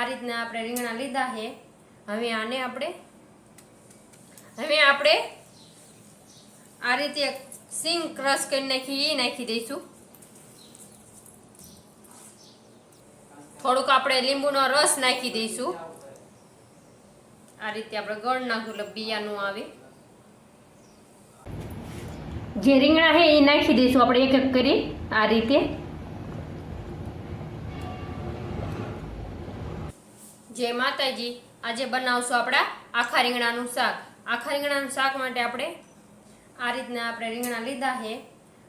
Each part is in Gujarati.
આ રીતના આપણે રીંગણા લીધા છે. હવે આને આપણે, હવે આપણે આ રીતે સિંગ ક્રશ કરી નાખી, એ નાખી દઈશું. થોડુંક આપણે લીંબુનો રસ નાખી દઈશું. આ રીતે આપણે ગળ નાખું, એટલે બિયાનું આવે. જે રીંગણા છે એ નાખી દઈશું આપણે એક એક કરી, આ રીતે. જય માતાજી. આજે બનાવશું આપણા આખા રીંગણાનું શાક. આખા રીંગણાનું શાક માટે આપણે આ રીતના આપણે રીંગણા લીધા છે.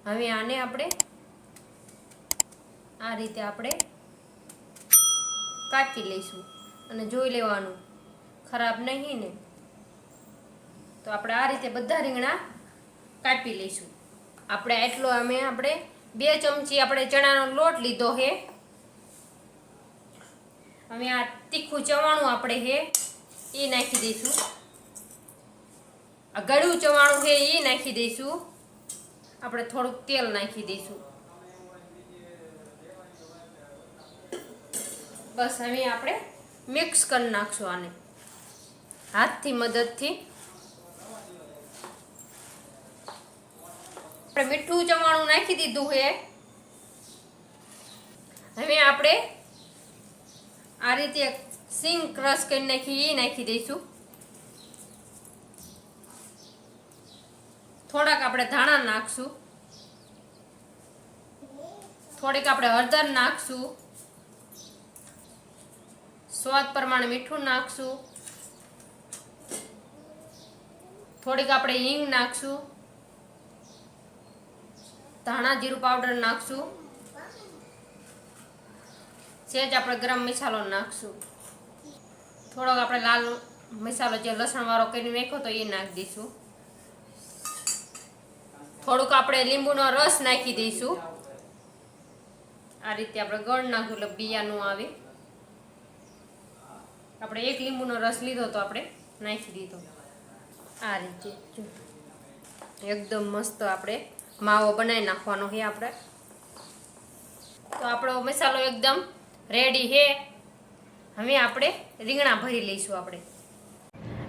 હવે આને આપણે આ રીતે આપણે કાપી લઈશું અને જોઈ લેવાનું. ખરાબ નહીં ને? તો આપણે આ રીતે બધા રીંગણા કાપી લઈશું. આપણે એટલો અમે આપણે બે ચમચી આપણે ચણાનો લોટ લીધો છે. હવે આ તીખું ચવાણું આપણે છે એ નાખી દઈશું. આ ગળું ચવાણું છે એ નાખી દઈશું. આપણે થોડુંક તેલ નાખી દઈશું. બસ હવે આપણે મિક્સ કરી નાખશું આને. હાથથી, મદદથી. આપણે મીઠું ચવાણું નાખી દીધું છે હવે આપણે આ રીતે સિંગ ક્રશ કરી નાખી, એ નાખી દઈશું. થોડાક આપણે ધાણા નાખશું. થોડીક આપણે હળદર નાખશું. સ્વાદ પ્રમાણે મીઠું નાખશું. થોડીક આપણે હિંગ નાખશું. ધાણા જીરું પાવડર નાખશું. સેજ આપણે ગરમ મસાલો નાખશું. થોડોક આપણે લાલ મસાલો જે લસણ વાળો કરીને નાખ્યો તો એ નાખી દઈશું. થોડુંક આપણે લીંબુનો રસ નાખી દઈશું. આ રીતે આપણે ગળ નાખું એટલે બિયાનું આવે. આપણે એક લીંબુનો રસ લીધો તો આપણે નાખી દીધો. આ રીતે એકદમ મસ્ત આપણે માવો બનાવી નાખવાનો છે આપણે. તો આપણો મસાલો એકદમ રેડી હે? હવે આપણે રીંગણા ભરી લઈશું આપણે.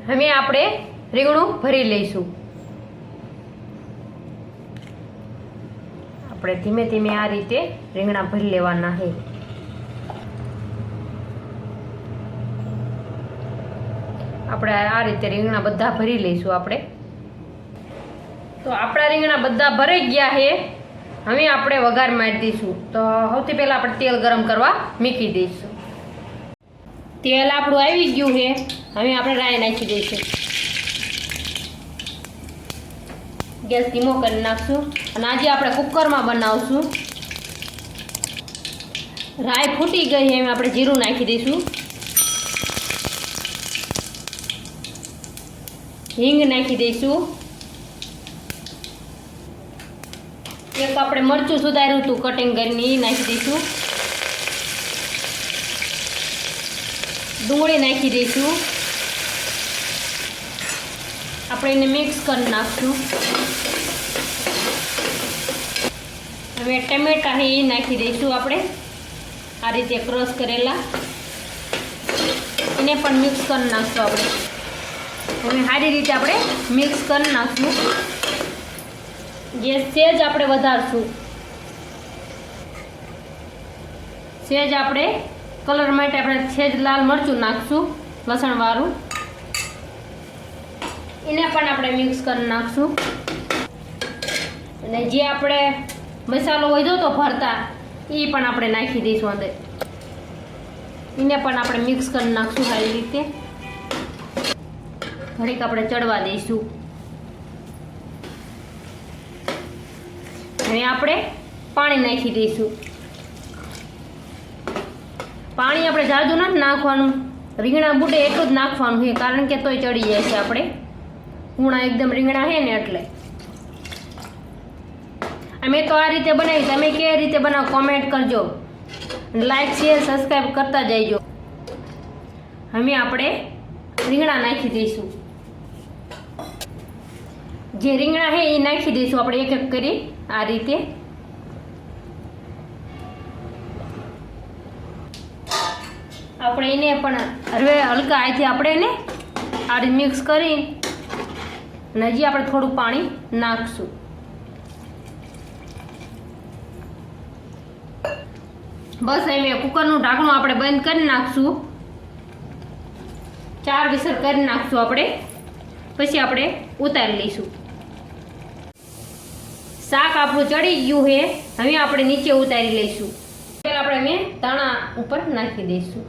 હવે આપણે રીંગણું ભરી લઈશું. આપણે ધીમે ધીમે આ રીતે રીંગણા ભરી લેવાના છે આપણે આ રીતે રીંગણા બધા ભરી લઈશું આપણે. તો આપણા રીંગણા બધા ભરાઈ ગયા છે હવે આપણે વઘાર મારી દઈશું. તો સૌથી પહેલાં આપણે તેલ ગરમ કરવા મૂકી દઈશું. તેલ આપણું આવી ગયું છે. હવે આપણે રાઈ નાખી દઈશું. ગેસ ધીમો કરી નાખશું. અને આજે આપણે કુકરમાં બનાવશું. રાઈ ફૂટી ગઈ એમ આપણે જીરું નાખી દઈશું. હિંગ નાખી દઈશું. એક આપણે મરચું સુધાર્યું હતું કટિંગ કરીને એ નાખી દઈશું. ડુંગળી નાખી દઈશું. આપણે એને મિક્સ કરી નાખશું. હવે ટમેટા એ નાખી દઈશું આપણે. આ રીતે ક્રશ કરેલા. એને પણ મિક્સ કરી નાખશું આપણે. હવે સારી રીતે આપણે મિક્સ કરી નાખશું. ગેસ સેજ આપણે વધારશું. સેજ આપણે કલર માટે આપણે સેજ લાલ મરચું નાખશું લસણવાળું એને પણ આપણે મિક્સ કરી નાખશું. અને જે આપણે મસાલો વધ્યો તો ભરતા એ પણ આપણે નાખી દઈશું અંદર. એને પણ આપણે મિક્સ કરી નાખશું સારી રીતે. ઘડીક આપણે ચડવા દઈશું. હવે આપણે પાણી નાખી દઈશું. પાણી આપણે જાદુ નથી નાખવાનું. રીંગણા બુટે એટલું જ નાખવાનું છે, કારણ કે તોય ચડી જાય છે આપણે. પૂણા એકદમ રીંગણા છે ને એટલે. અમે તો આ રીતે બનાવી, તમે કે રીતે બનાવો કોમેન્ટ કરજો. લાઈક શેર સબસ્ક્રાઈબ કરતા જઈજો હવે આપણે રીંગણા નાખી દઈશું. જે રીંગણા છે એ નાખી દઈશું આપણે એક એક કરી, આ રીતે. આપણે એને પણ હવે હલકા આથી આપણે એને આ રીતે મિક્સ કરી અને હજી આપણે થોડું પાણી નાખશું. બસ એમ કુકરનું ઢાંકણું આપણે બંધ કરી નાખશું. ચાર વિસર કરી નાખશું આપણે. પછી આપણે ઉતારી લઈશું. શાક આપણું ચડી ગયું છે. હવે આપણે નીચે ઉતારી લઈશું. પહેલા આપણે મેં તણા ઉપર નાખી દઈશું.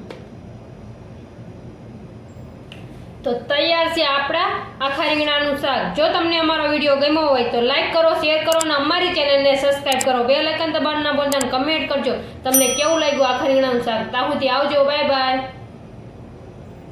તો તૈયાર છે આપણા આખા રીંગણાનું શાક. જો તમને અમારો વીડિયો ગમ્યો હોય તો લાઈક કરો, શેર કરો અને અમારી ચેનલને સબસ્ક્રાઈબ કરો. બે લાઇકન દબાણના બોલતા કમેન્ટ કરજો. તમને કેવું લાગ્યું આખા રીંગણાનું શાક? ત્યાં આવજો. Bye bye.